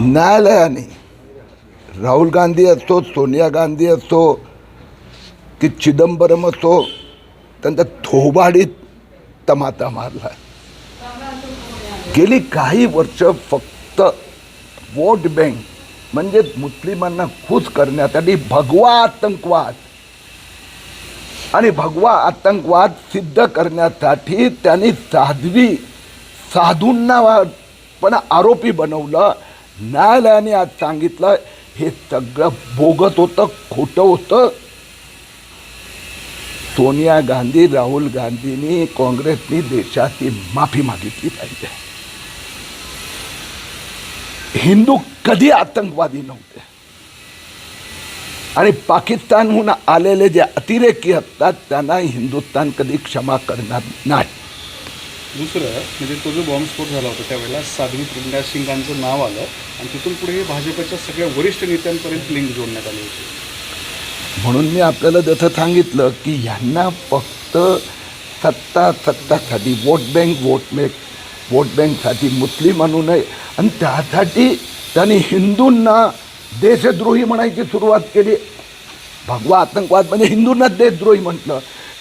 न्यायालयाने राहुल गांधी असो सोनिया गांधी असो की चिदंबरम असो त्यांचा थोबाडीत तमाता मारला गेली काही वर्ष फक्त वोट बँक म्हणजे मुस्लिमांना खुश करण्यासाठी भगवा आतंकवाद आणि भगवा आतंकवाद सिद्ध करण्यासाठी त्यांनी साध्वी साधूंना पण आरोपी बनवलं. न्यायालयाने आज सांगितलं हे सगळं बोगत होतं खोटं होतं. सोनिया गांधी राहुल गांधींनी काँग्रेसनी देशाची माफी मागितली पाहिजे. हिंदू कधी आतंकवादी नव्हते. आणि पाकिस्तानहून आलेले जे अतिरेकी असतात त्यांना हिंदुस्थान कधी क्षमा करणार नाही. दुसरं म्हणजे तो जो बॉम्बस्फोट झाला होता त्यावेळेला साध्वी प्रज्ञा सिंगांचं नाव आलं आणि तिथून पुढे भाजपच्या सगळ्या वरिष्ठ नेत्यांपर्यंत लिंक जोडण्यात आली होती. म्हणून मी आपल्याला जसं सांगितलं की ह्यांना फक्त सत्ता सत्तासाठी vote bank vote bank vote बँकसाठी मुस्लिम आणू नये. आणि त्यासाठी त्यांनी हिंदूंना देशद्रोही म्हणायची सुरुवात केली. भगवा आतंकवाद म्हणजे हिंदूंनाच देशद्रोही म्हटलं.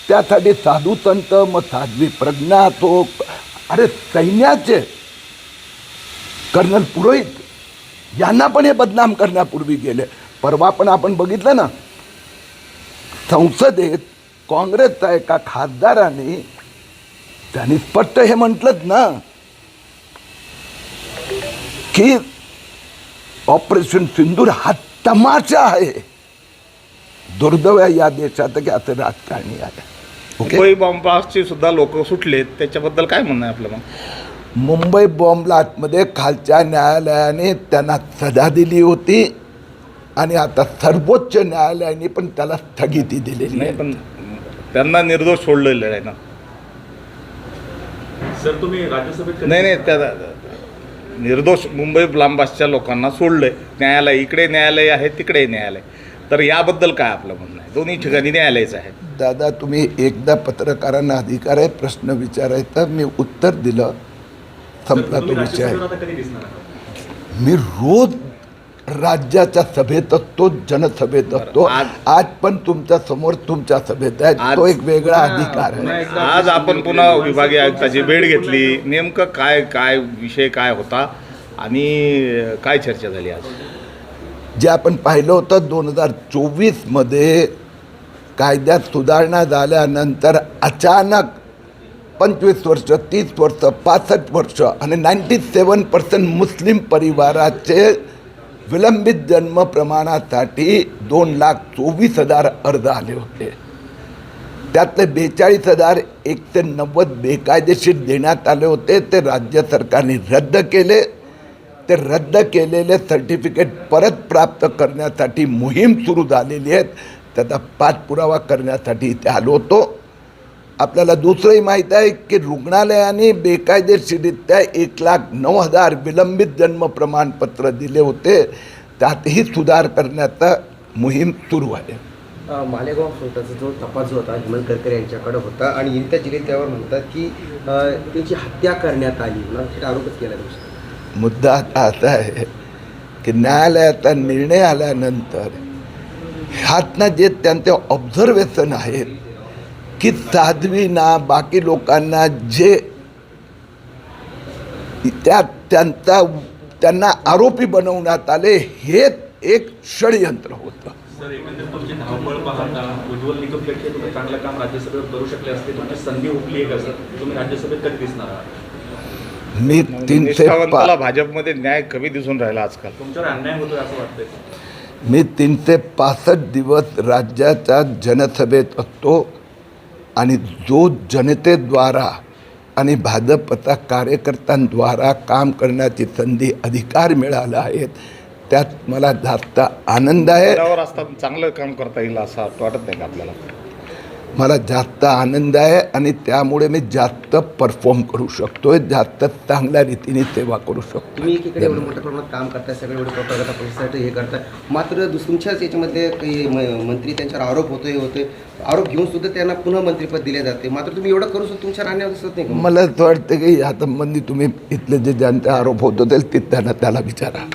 त्यासाठी साधू संत मग साध्वी प्रज्ञा तो अरे सैन्याचे कर्नल पुरोहित यांना पण हे बदनाम करण्यापूर्वी गेले. परवा पण आपण बघितलं ना संसदेत काँग्रेसचा एका खासदाराने त्यांनी स्पष्ट हे म्हटलंच ना की ऑपरेशन सिंदूर हा तमाशा आहे. दुर्दैव या देशात की असं राजकारणी आहे. मुंबई बॉम्बासचे सुद्धा लोक सुटलेत. त्याच्याबद्दल काय म्हणणं आहे आपलं मग? मुंबई बॉम्ब ब्लास्टमध्ये खालच्या न्यायालयाने त्यांना सजा दिली होती आणि आता सर्वोच्च न्यायालयाने पण त्याला स्थगिती दिलेली नाही पण त्यांना निर्दोष सोडलेलं आहे ना. सर तुम्ही राज्यसभेत नाही नाही त्या निर्दोष मुंबई बॉम्बासच्या लोकांना सोडलंय. न्यायालय इकडे न्यायालय आहे तिकडे न्यायालय. तर याबद्दल काय आपलं म्हणणं दोन्ही ठिकाणी न्यायालयच आहे. दादा तुम्ही एकदा पत्रकारांना अधिकार आहे प्रश्न विचारायचा मी उत्तर दिलं संपला तुम्ही तो विषय? मी रोज राज्याच्या सभेत असतो जनसभेत असतो. आज- आज पण तुमच्यासमोर तुमच्या सभेत आहे. तो एक वेगळा अधिकार आहे. आज आपण पुन्हा विभागीय आयुक्ताची भेट घेतली. नेमकं काय काय विषय काय होता आणि काय चर्चा झाली आज? जे आपण पाहिलं होतं दोन हजार चोवीसमध्ये कायद्यात सुधारणा झाल्यानंतर अचानक पंचवीस वर्ष तीस वर्ष पासष्ट वर्ष आणि नाईन्टी सेवन पर्सेंट मुस्लिम परिवाराचे विलंबित जन्म प्रमाणासाठी दोन लाख चोवीस हजार अर्ज आले होते. त्यातले बेचाळीस हजार एक ते नव्वद बेकायदेशीर देण्यात आले होते. ते राज्य सरकारने रद्द केले. ते रद्द केलेले सर्टिफिकेट परत प्राप्त करण्यासाठी मोहीम सुरू झालेली आहेत. त्याचा पाठपुरावा करण्यासाठी इथे आलो होतो. आपल्याला दुसरंही माहीत आहे की रुग्णालयाने बेकायदेशीररित्या एक लाख नऊ हजार विलंबित जन्म प्रमाणपत्र दिले होते. त्यातही सुधार करण्याचा मोहीम सुरू आहे. मालेगाव स्फोटाचा जो तपास जो होता हेमंत करकर यांच्याकडे होता आणि इंत्या जिल्ह्यात त्यावर म्हणतात की त्याची हत्या करण्यात आली म्हणून आरोपच केला जाऊ शकतो. मुद्दा आता असा आहे की न्यायालयाचा निर्णय आल्यानंतर ह्यातनं जे त्यांचे ऑब्झर्वेशन आहेत की साध्वीना बाकी लोकांना जे त्या त्यांचा त्यांना आरोपी बनवण्यात आले हे एक षडयंत्र होतं. उज्ज्वल निकमपेक्षा तुम्ही चांगलं काम राज्यसभेत करू शकले असते तुमची संधी हुकली एक का तुम्ही राज्यसभेत कधी दिसणार मी तीनशे निष्ठावंताला पा भाजपमध्ये न्याय कमी दिसून राहिला आजकाल. तुमच्यावर अन्याय होतोय असं वाटतंय. मी तीनशे पासष्ट दिवस राज्याच्या जनसभेत असतो आणि जो जनतेद्वारा आणि भाजपच्या कार्यकर्त्यांद्वारा काम करण्याची संधी अधिकार मिळाला आहेत त्यात मला जास्त आनंद आहे. चांगलं काम करता येईल असं वाटत नाही का आपल्याला? मला जास्त आनंद आहे आणि त्यामुळे मी जास्त परफॉर्म करू शकतो जास्त चांगल्या रीतीने सेवा करू शकतो तुम्ही एकीकडे एवढं मोठ्या प्रमाणात काम करताय सगळे एवढे प्रकारचा प्रतिष्ठासाठी हे करताय. मात्र तुमच्याच याच्यामध्ये काही मंत्री त्यांच्यावर आरोप होतोय होतोय. आरोप घेऊन सुद्धा त्यांना पुन्हा मंत्रीपद दिले जाते. मात्र तुम्ही एवढं करू सुद्धा तुमच्यावर अन्याय दिसत नाही का? मला असं वाटतं की या संबंधी तुम्ही इथले जे ज्यांचे आरोप होत होते ते त्यांना त्याला विचारा.